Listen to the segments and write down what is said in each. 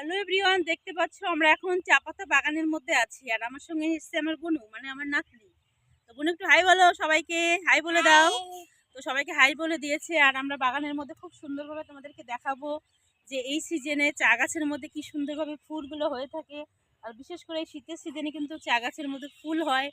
Hello everyone দেখতে পাচ্ছ আমরা এখন চা পাতা বাগানের মধ্যে আছি। আর আমার সঙ্গে এসছে আমার বনু মানে আমার নাতনি। তো বোন একটু হাই বলো সবাইকে হাই বলে দাও। তো সবাইকে হাই বলে দিয়েছে আর আমরা বাগানের মধ্যে খুব সুন্দরভাবে তোমাদেরকে দেখাবো যে এই সিজনে চা গাছের মধ্যে কি সুন্দরভাবে ফুলগুলো হয়ে থাকে। আর বিশেষ করে এই শীতের সিজনে কিন্তু চা গাছের মধ্যে ফুল হয়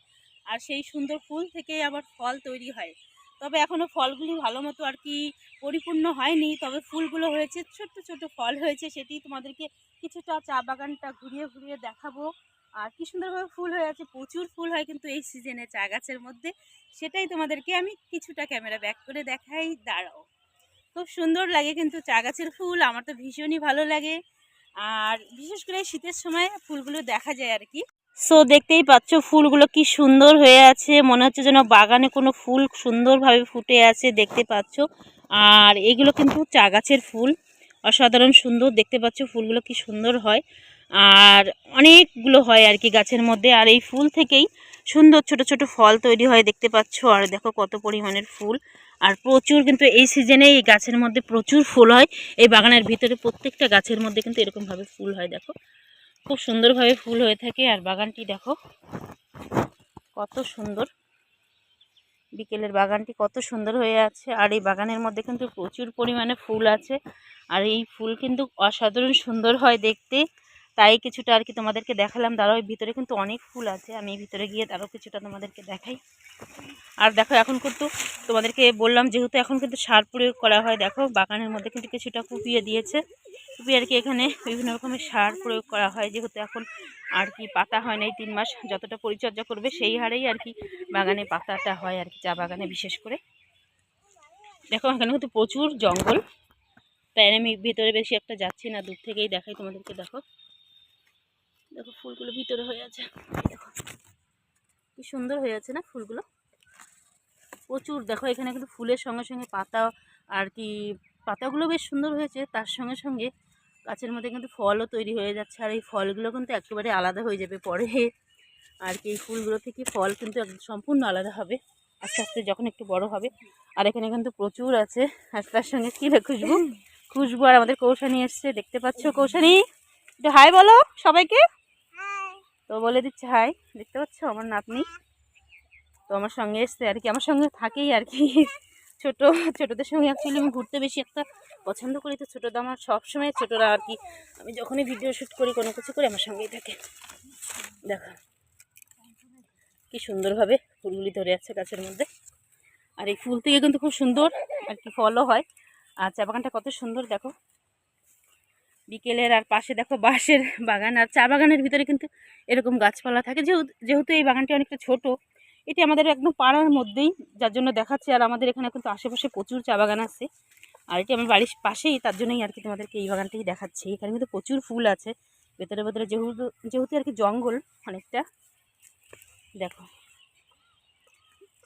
আর সেই সুন্দর ফুল থেকেই আবার ফল তৈরি হয়। তবে এখনও ফলগুলি ভালো মতো আর কি পরিপূর্ণ হয়নি, তবে ফুলগুলো হয়েছে, ছোট্ট ছোট্ট ফল হয়েছে সেটি তোমাদেরকে কিছুটা চা বাগানটা ঘুরিয়ে ঘুরিয়ে দেখাবো। আর কি সুন্দরভাবে ফুল হয়ে আছে, প্রচুর ফুল হয় কিন্তু এই সিজনে চা গাছের মধ্যে। সেটাই তোমাদেরকে আমি কিছুটা ক্যামেরা ব্যাক করে দেখাই, দাঁড়াও। খুব সুন্দর লাগে কিন্তু চা গাছের ফুল, আমার তো ভীষণই ভালো লাগে। আর বিশেষ করে শীতের সময় ফুলগুলো দেখা যায় আর কি। সো দেখতেই পাচ্ছ ফুলগুলো কি সুন্দর হয়ে আছে, মনে হচ্ছে যেন বাগানে কোনো ফুল সুন্দরভাবে ফুটে আছে, দেখতে পাচ্ছ। আর এগুলো কিন্তু চা গাছের ফুল। অসাধারণ সুন্দর, দেখতে পাচ্ছ ফুলগুলো কি সুন্দর হয়। আর অনেকগুলো হয় আর কি গাছের মধ্যে। আর এই ফুল থেকেই সুন্দর ছোট ছোট ফল তৈরি হয়, দেখতে পাচ্ছ। আর দেখো কত পরিমাণের ফুল। আর প্রচুর কিন্তু এই সিজনে এই গাছের মধ্যে প্রচুর ফুল হয়। এই বাগানের ভিতরে প্রত্যেকটা গাছের মধ্যে কিন্তু এরকমভাবে ফুল হয়, দেখো। খুব সুন্দরভাবে ফুল হয়ে থাকে। আর বাগানটি দেখো কত সুন্দর। বিকেলের বাগানটি কত সুন্দর হয়ে আছে। আর এই বাগানের মধ্যে কিন্তু প্রচুর পরিমাণে ফুল আছে। আর এই ফুল কিন্তু অসাধারণ সুন্দর হয় দেখতে। তাই কিছুটা আর কি তোমাদেরকে দেখালাম। দাঁড়াও ভিতরে কিন্তু অনেক ফুল আছে। আমি ভিতরে গিয়ে আরও কিছুটা তোমাদেরকে দেখাই। আর দেখো, এখন কিন্তু তোমাদেরকে বললাম, যেহেতু এখন কিন্তু সার প্রয়োগ করা হয়, দেখো, বাগানের মধ্যে কিন্তু কিছুটা কুপিয়ে দিয়েছে। কুপিয়ে আর কি এখানে বিভিন্ন রকমের সার প্রয়োগ করা হয়। যেহেতু এখন আর কি পাতা হয় না এই তিন মাস, যতটা পরিচর্যা করবে সেই হারেই আর কি বাগানে পাতাটা হয় আর কি, চা বাগানে বিশেষ করে। দেখো, এখানে কিন্তু প্রচুর জঙ্গল। তাই আমি ভিতরে বেশি একটা যাচ্ছি না, দূর থেকেই দেখাই তোমাদেরকে, দেখো। দেখো, ফুলগুলো ভিতরে হয়ে আছে। দেখো, কি সুন্দর হয়ে আছে না ফুলগুলো? প্রচুর, দেখো, এখানে কিন্তু ফুলের সঙ্গে সঙ্গে পাতা আর কি, পাতাগুলো বেশ সুন্দর হয়েছে। তার সঙ্গে সঙ্গে গাছের মধ্যে কিন্তু ফলও তৈরি হয়ে যাচ্ছে আর এই ফলগুলো কিন্তু একেবারে আলাদা হয়ে যাবে পরে। আর কি, এই ফুলগুলো থেকে ফল কিন্তু একদম সম্পূর্ণ আলাদা হবে। আস্তে আস্তে যখন একটু বড় হবে। আর এখানে কিন্তু প্রচুর আছে। আর তার সঙ্গে কী রে খুশবু? খুশবু আর আমাদের কৌশানি এসছে। দেখতে পাচ্ছ কৌশানি? একটু হাই বলো সবাইকে। তো বলে দিচ্ছে হাই। দেখতে পাচ্ছ আমার নাতনি? তো আমার সঙ্গে এসছে আর কি। আমার সঙ্গে থাকেই আর কি। ছোট, ছোটদের সঙ্গে অ্যাকচুয়ালি আমি ঘুরতে বেশি একটা পছন্দ করি। তো ছোটোটা আমার সবসময়, ছোটরা আর কি। আমি যখনই ভিডিও শ্যুট করি, কোনো কিছু করি, আমার সঙ্গেই থাকে। দেখো। কি সুন্দরভাবে ফুলগুলি ধরে আছে গাছের মধ্যে। আর এই ফুল থেকে কিন্তু খুব সুন্দর আর কি ফলও হয়। আর চা বাগানটা কত সুন্দর, দেখো। বিকেলের আর পাশে দেখো বাঁশের বাগান। আর চা বাগানের ভিতরে কিন্তু এরকম গাছপালা থাকে। যেহেতু যেহেতু এই বাগানটি অনেকটা ছোট এটি আমাদের একদম পাড়ার মধ্যেই, যার জন্য দেখাচ্ছে। আর আমাদের এখানে কিন্তু আশেপাশে প্রচুর চা বাগান আছে। আর এটি আমার বাড়ির পাশেই, তার জন্যই আর কি তোমাদেরকে এই বাগানটাই দেখাচ্ছি। এখানে কিন্তু প্রচুর ফুল আছে। ভেতরে ভেতরে যেহেতু যেহেতু আর কি জঙ্গল অনেকটা, দেখো।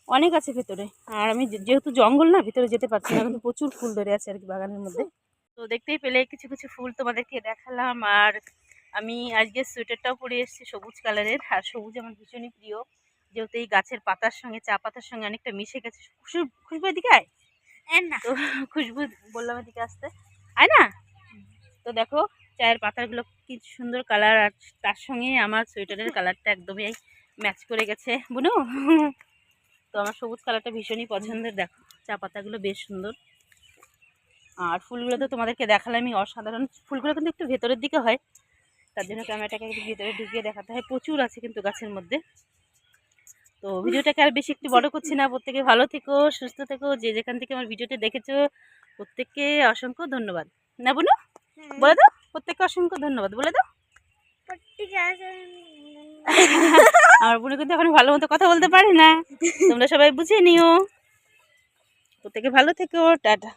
অনেক আছে ভেতরে। আর আমি যেহেতু জঙ্গল না, ভেতরে যেতে পারছি না, কিন্তু প্রচুর ফুল ধরে আছে আর কি বাগানের মধ্যে। তো দেখতেই পেলে, কিছু কিছু ফুল তোমাদেরকে দেখালাম। আর আমি আজকে সোয়েটারটাও পরে এসেছি, সবুজ কালারের আর সবুজ আমার ভীষণই প্রিয়। যেহেতু এই গাছের পাতার সঙ্গে চা পাতার সঙ্গে অনেকটা মিশে গেছে। খুশবু এদিকে আয়। না। তো খুশবু বললাম এদিকে আসতে। আয় না। তো দেখো চায়ের পাতাগুলো কি সুন্দর কালার আর তার সঙ্গে আমার সোয়েটারের কালারটা একদমই ম্যাচ করে গেছে। বুনো? তো আমার সবুজ কালারটা ভীষণই পছন্দের। দেখো চা পাতাগুলো বেশ সুন্দর। আর ফুলগুলো তো তোমাদেরকে দেখালামই অসাধারণ। ফুলগুলো কিন্তু একটু ভেতরের দিকে হয়। তার জন্য ক্যামেরাটাকে একটু ভিতরে ঢুকিয়ে দেখাতে হয়। প্রচুর আছে কিন্তু গাছের মধ্যে। তো ভিডিওটাকে আর বেশি একটু বড় করছি না। প্রত্যেকে ভালো থেকো সুস্থ থেকো যে যেখান থেকে আমার ভিডিওটা দেখেছ প্রত্যেককে অসংখ্য ধন্যবাদ। না বুনু? বলে দাও প্রত্যেককে অসংখ্য ধন্যবাদ বলে দাও। আমার বোনে কিন্তু এখন ভালো মতো কথা বলতে পারে না। তোমরা সবাই বুঝে নিও। প্রত্যেকে ভালো থেকো টাটা।